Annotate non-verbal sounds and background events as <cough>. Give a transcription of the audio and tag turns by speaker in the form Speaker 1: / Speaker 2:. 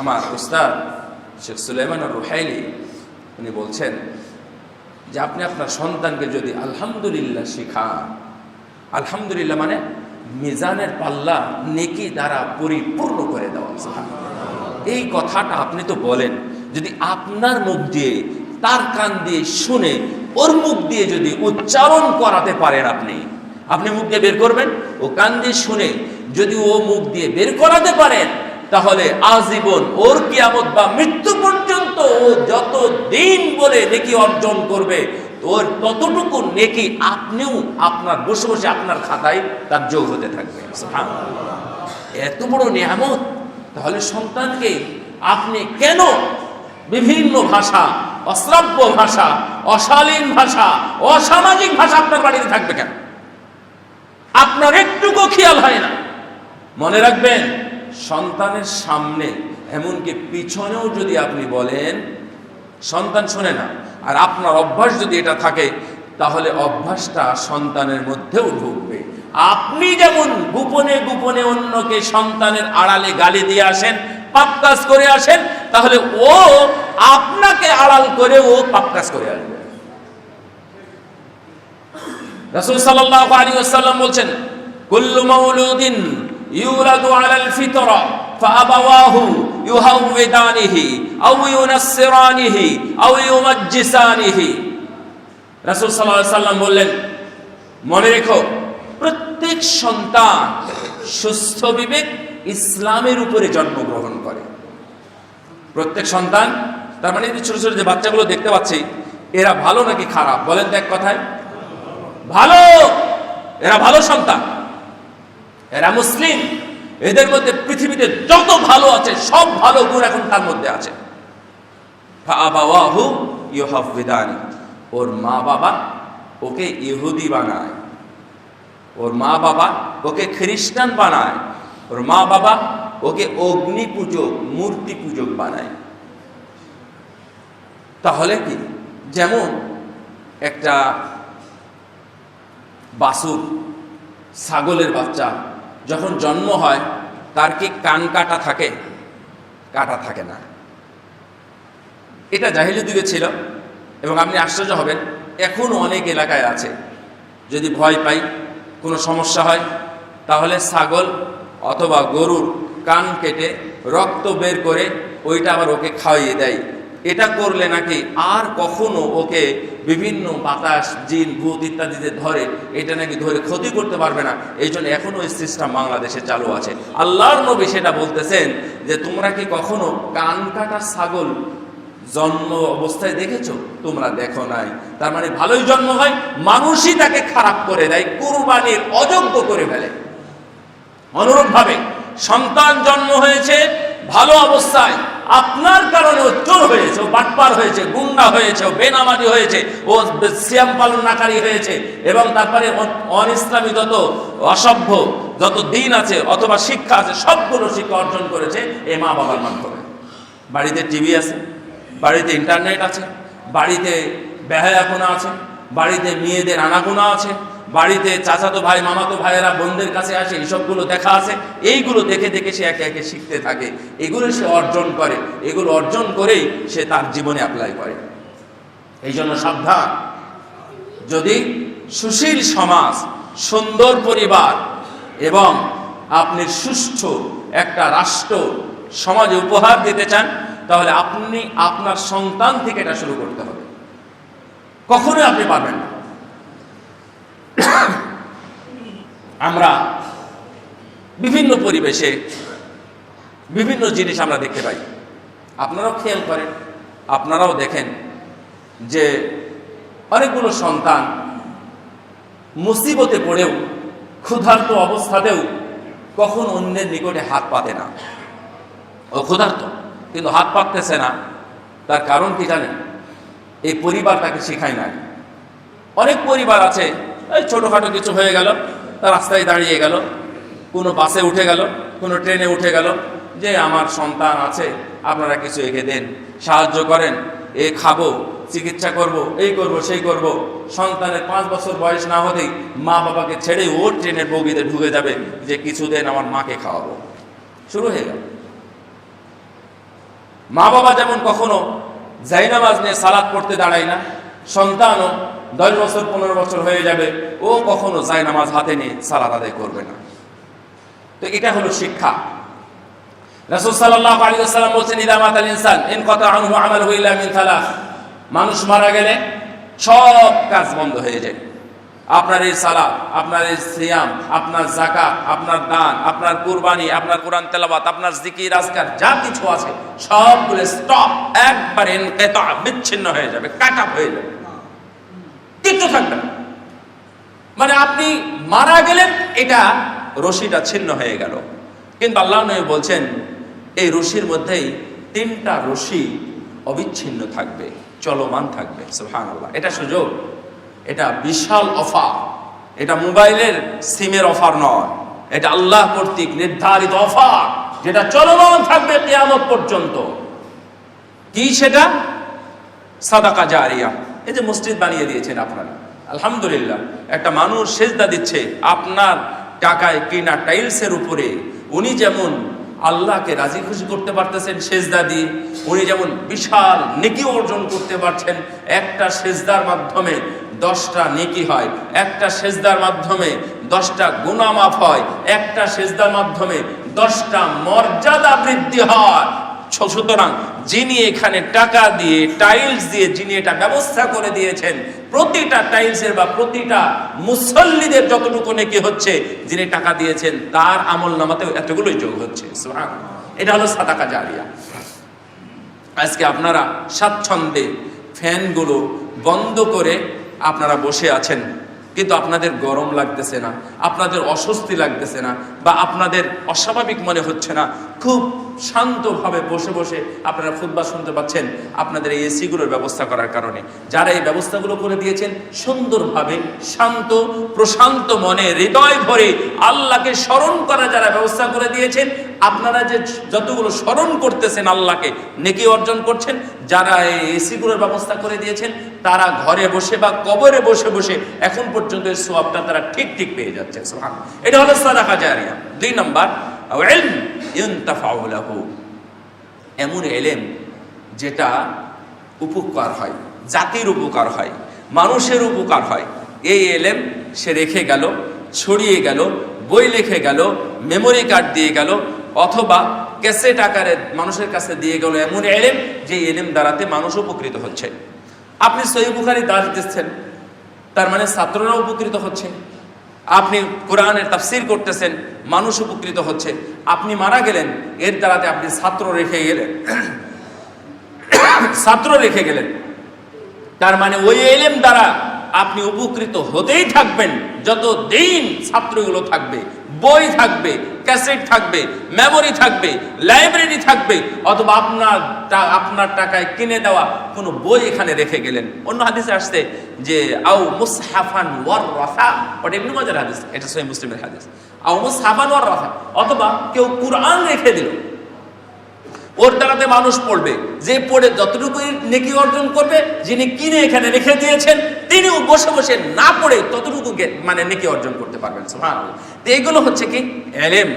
Speaker 1: আমার উস্তাদ শেখ সুলাইমান রুহাইলি, উনি বলছেন যে আপনি আপনার সন্তানকে যদি আলহামদুলিল্লাহ শেখান, আলহামদুলিল্লাহ মানে মিজানের পাল্লা নেকি দ্বারা পরিপূর্ণ করে দেওয়া এই কথাটা আপনি তো বলেন, যদি আপনার মুখ দিয়ে, তার কান দিয়ে শুনে, ওর মুখ দিয়ে যদি উচ্চারণ করাতে পারেন আপনি আপনি মুখ দিয়ে বের করবেন? ও কান দিয়ে শুনে যদি ও মুখ দিয়ে বের করাতে পারেন তাহলে আজীবন ওর কিয়ামত বা মৃত্যু পর্যন্ত ও যত দিন বলে নেকি অর্জন করবে ওর ততটুকু নেকি আপনিও আপনার বসে বসে আপনার খাতায় তার যোগ হতে থাকবে। এত বড় নিয়ামত। তাহলে সন্তানকে আপনি কেন বিভিন্ন ভাষা, অশ্রাব্য ভাষা, অশালীন ভাষা, অসামাজিক ভাষা আপনার বাড়িতে থাকবে কেন? আপনার একটুকু খেয়াল হয় না। মনে রাখবেন সন্তানের সামনে, এমনকি পিছনেও যদি আপনি বলেন, সন্তান শোনে না। আর আপনার অভ্যাস যদি এটা থাকে, তাহলে অভ্যাসটা সন্তানের মধ্যেও ঢুকবে। আপনি যেমন গোপনে গোপনে অন্যকে সন্তানের আড়ালে গালি দিয়ে আসেন পাপ কাজ করে আসেন, তাহলে ও আপনাকে আড়াল করে ও পাপ কাজ করে আসবে। রাসূল সাল্লাল্লাহু আলাইহি ওয়াসাল্লাম বলছেন, কুল্লু মাউলুদিন ইউলাদু আলাল ফিতরা, ফাআবাওয়াহু ইউহাউবিদানিহি আও ইউনাসসিরানিহি, আও ইউমাজ্জিসানিহি। রাসূল সাল্লাল্লাহু আলাইহি ওয়াসাল্লাম বললেন, মনে রেখো, প্রত্যেক সন্তান সুস্থ বিবেক ইসলামের উপরে জন্মগ্রহণ করে। প্রত্যেক সন্তান, তার মানে ছোট ছোট যে বাচ্চাগুলো দেখতে পাচ্ছি, এরা ভালো নাকি খারাপ? বলেন তো এক কথায়। ভালো! এরা ভালো সন্তান। এরা মুসলিম। এদের মধ্যে পৃথিবীতে যত ভালো আছে, সব ভালো গুণ এখন তার মধ্যে আছে। ওর মা বাবা ওকে ইহুদি বানায়। ওর মা বাবা ওকে খ্রিস্টান বানায়। ওর মা বাবা ওকে অগ্নি পূজক, মূর্তি পূজক বানায়। তাহলে কি? যেমন একটা বাসুর ছাগলের বাচ্চা যখন জন্ম হয়, তার কি কান কাটা থাকে? কাটা থাকে না। এটা জাহিলি যুগে ছিল, এবং আপনি আশ্চর্য হবেন এখনও অনেক এলাকায় আছে। যদি ভয় পাই, কোনো সমস্যা হয়, তাহলে ছাগল অথবা গরুর কান কেটে রক্ত বের করে ওইটা আবার ওকে খাওয়িয়ে দেয়। এটা করলে নাকি আর কখনো ওকে বিভিন্ন বাতাস, জিন, ভূত ইত্যাদিতে ধরে, এটা নাকি ধরে ক্ষতি করতে পারবে না। এই জন্য এখনও এই সিস্টেম বাংলাদেশে চালু আছে। আল্লাহর নবী সেটা বলতেছেন যে, তোমরা কি কখনো কান কাটা ছাগল জন্ম অবস্থায় দেখেছ? তোমরা দেখো নাই। তার মানে ভালোই জন্ম হয়, মানুষই তাকে খারাপ করে দেয়, কুরবানির অযোগ্য করে ফেলে। অনুরূপভাবে সন্তান জন্ম হয়েছে ভালো অবস্থায়। আপনার কারণে চোর হয়েছে বাটপার হয়েছে, গুন্ডা হয়েছে, ও বেনামাজি হয়েছে, ও সিয়াম পালনকারী হয়েছে, এবং তারপরে অ- অনিসলামী যত অসভ্য, যত দিন আছে, অথবা শিক্ষা আছে, সবগুলো শিক্ষা অর্জন করেছে এ মা বাবার মাধ্যমে। বাড়িতে টিভি আছে, বাড়িতে ইন্টারনেট আছে, বাড়িতে বেহায়াপনা আছে, বাড়িতে মেয়েদের আনাগোনা আছে বাড়িতে চাচাতো ভাই, মামাতো ভাইয়েরা, বোনদের কাছে আসে, এইসবগুলো দেখা আছে। এইগুলো দেখে দেখে সে একে একে শিখতে থাকে। এগুলো সে অর্জন করে। এগুলো অর্জন করেই সে তার জীবনে অ্যাপ্লাই করে। এই জন্য সাবধান। যদি সুশীল সমাজ, সুন্দর পরিবার এবং আপনি সুষ্ঠু একটা রাষ্ট্র, সমাজে উপহার দিতে চান, তাহলে আপনি আপনার সন্তান থেকে এটা শুরু করতে হবে। কখনোই আপনি পারবেন না। আমরা বিভিন্ন পরিবেশে বিভিন্ন জিনিস আমরা দেখতে পাই। আপনারাও খেয়াল করেন, আপনারাও দেখেন যে অনেকগুলো সন্তান মুসিবতে পড়েও, ক্ষুধার্ত অবস্থাতেও কখন অন্যের নিকটে হাত পাতে না। ও ক্ষুধার্ত, কিন্তু হাত পাততেছে না। তার কারণ কি জানেন? এই পরিবার তাকে শেখায় নাই। অনেক পরিবার আছে, এই ছোটোখাটো কিছু হয়ে গেল রাস্তায় দাঁড়িয়ে গেল, কোনো বাসে উঠে গেল, কোনো ট্রেনে উঠে গেল, যে আমার সন্তান আছে, আপনারা কিছু এঁকে দেন, সাহায্য করেন, এ খাব, চিকিৎসা করব, এই করব, সেই করব। সন্তানের পাঁচ বছর বয়স না হতেই মা বাবাকে ছেড়ে ও ট্রেনের বগিতে ঢুকে যাবে, যে কিছু দেন আমার মাকে খাওয়াবো। শুরু হয়ে গেল। মা বাবা যেমন কখনো জাইনামাজ নিয়ে সালাদ পড়তে দাঁড়ায় না, সন্তানও দশ বছর, পনেরো বছর হয়ে যাবে, ও কখনো যায় জাইনামাজ হাতে নিয়ে সালাদ আদায় করবে না। তো এটা হলো শিক্ষা। রাসূল সাল্লাল্লাহু আলাইহি ওয়াসাল্লাম বলছেন, ইদা মাতাল কাতা আনহু আমালুহু ইল্লা থালাস মানুষ মারা গেলে সব কাজ বন্ধ হয়ে যায়। আপনার এই সালাত, আপনার এই সিয়াম, আপনার জাকাত আপনার দান, আপনার কুরবানি, আপনার কোরআন তেলাওয়াত, আপনার জিকির আজকার, যা কিছু আছে, সবগুলো স্টপ একবার বিচ্ছিন্ন হয়ে যাবে কাটা হয়ে যাবে। কিচ্ছু থাকবে না মানে আপনি মারা গেলেন, এটা রশিটা ছিন্ন হয়ে গেল। কিন্তু আল্লাহ নবী বলছেন, এই রশির মধ্যেই তিনটা রশি অবিচ্ছিন্ন থাকবে, চলমান থাকবে। সুবহানাল্লাহ। এটা সুযোগ। এটা বিশাল অফার। এটা মোবাইলের সিমের অফার নয়। এটা আল্লাহ কর্তৃক নির্ধারিত অফার, যেটা চলমান থাকবে কিয়ামত পর্যন্ত। কি সেটা? সাদাকা জারিয়া। এই যে মসজিদ বানিয়ে দিয়েছেন আপনারা। আলহামদুলিল্লাহ, একটা মানুষ সেজদা দিচ্ছে, আপনার টাকায় কিনা টাইলসের উপরে। উনি যেমন আল্লাহকে রাজি খুশি করতে পারতেছেন সেজদা দিয়ে, উনি যেমন বিশাল নেকি অর্জন করতে পারছেন, একটা সেজদার মাধ্যমে দশটা নেকি হয়, একটা সেজদার মাধ্যমে দশটা গুণামাফ হয়, একটা সেজদার মাধ্যমে দশটা মর্যাদা বৃদ্ধি হয়। সুতরাং যিনি এখানে টাকা দিয়ে টাইলস দিয়ে যিনি এটা ব্যবস্থা করে দিয়েছেন, প্রতিটা টাইলসের বা প্রতিটা মুসল্লিদের যতটুকু নেকি হচ্ছে, যিনি টাকা দিয়েছেন, তার আমল নামাতে এতগুলোই যোগ হচ্ছে। এটা হলো সাদাকা জারিয়া। আজকে আপনারা স্বাচ্ছন্দ্যে ফ্যানগুলো বন্ধ করে আপনারা বসে আছেন, কিন্তু আপনাদের গরম লাগতেছে না, আপনাদের অস্বস্তি লাগতেছে না বা আপনাদের অস্বাভাবিক মনে হচ্ছে না, খুব শান্তভাবে বসে বসে আপনারা ফুটবা শুনতে পাচ্ছেন আপনাদের এই এসিগুলোর ব্যবস্থা করার কারণে। যারা এই ব্যবস্থাগুলো করে দিয়েছেন, সুন্দরভাবে শান্ত, প্রশান্ত মনে, হৃদয় ভরে আল্লাহকে স্মরণ করা যারা ব্যবস্থা করে দিয়েছেন, আপনারা যে যতগুলো স্মরণ করতেছেন আল্লাহকে, নেকি অর্জন করছেন, যারা এই এসিগুলোর ব্যবস্থা করে দিয়েছেন, তারা ঘরে বসে বা কবরে বসে বসে এখন পর্যন্ত এই সোয়াবটা তারা ঠিক ঠিক পেয়ে যাচ্ছে। এটা হলো সাদাকা জারিয়া। দুই নম্বর এমন এলেম যেটা উপকার হয়, জাতির উপকার হয়, মানুষের উপকার হয়। এই এলেম সে রেখে গেল, ছড়িয়ে গেল, বই লিখে গেল মেমোরি কার্ড দিয়ে গেল, অথবা ক্যাসেট আকারে মানুষের কাছে দিয়ে গেল এমন এলেম যে এলেম দ্বারাতে মানুষ উপকৃত হচ্ছে। আপনি সহি বুখারি দাস দিচ্ছেন, তার মানে ছাত্ররা উপকৃত হচ্ছে। আপনি কোরআনের তাফসির করতেছেন, মানুষ উপকৃত হচ্ছে। আপনি মারা গেলেন, এর দ্বারাতে আপনি ছাত্র রেখে গেলেন। <coughs> ছাত্র রেখে গেলেন। তার মানে ওই এলেম দ্বারা আপনি উপকৃত হতেই থাকবেন। যত দিন ছাত্রগুলো থাকবে, বই থাকবে, ক্যাসেট থাকবে, মেমোরি থাকবে, লাইব্রেরি থাকবে, অথবা আপনার আপনার টাকায় কিনে দেওয়া কোনো বই এখানে রেখে গেলেন। অন্য হাদিসে আসছে যে, আও মুসহাফান ওয়ার রাফা ওটা ইবনু মাজার হাদিস? এটা সহি মুসলিমের হাদিস। আও মুসহাফান ওয়ার রাফা অথবা কেউ কুরআন রেখে দিল। ওর দ্বারাতে মানুষ পড়বে। যে পড়ে যতটুকু নেকি অর্জন করবে, যিনি কিনে এখানে রেখে দিয়েছেন তিনিও বসে বসে না পড়ে ততটুকু মানে নেকি অর্জন করতে পারবেন তো এগুলো হচ্ছে কি? এলেম।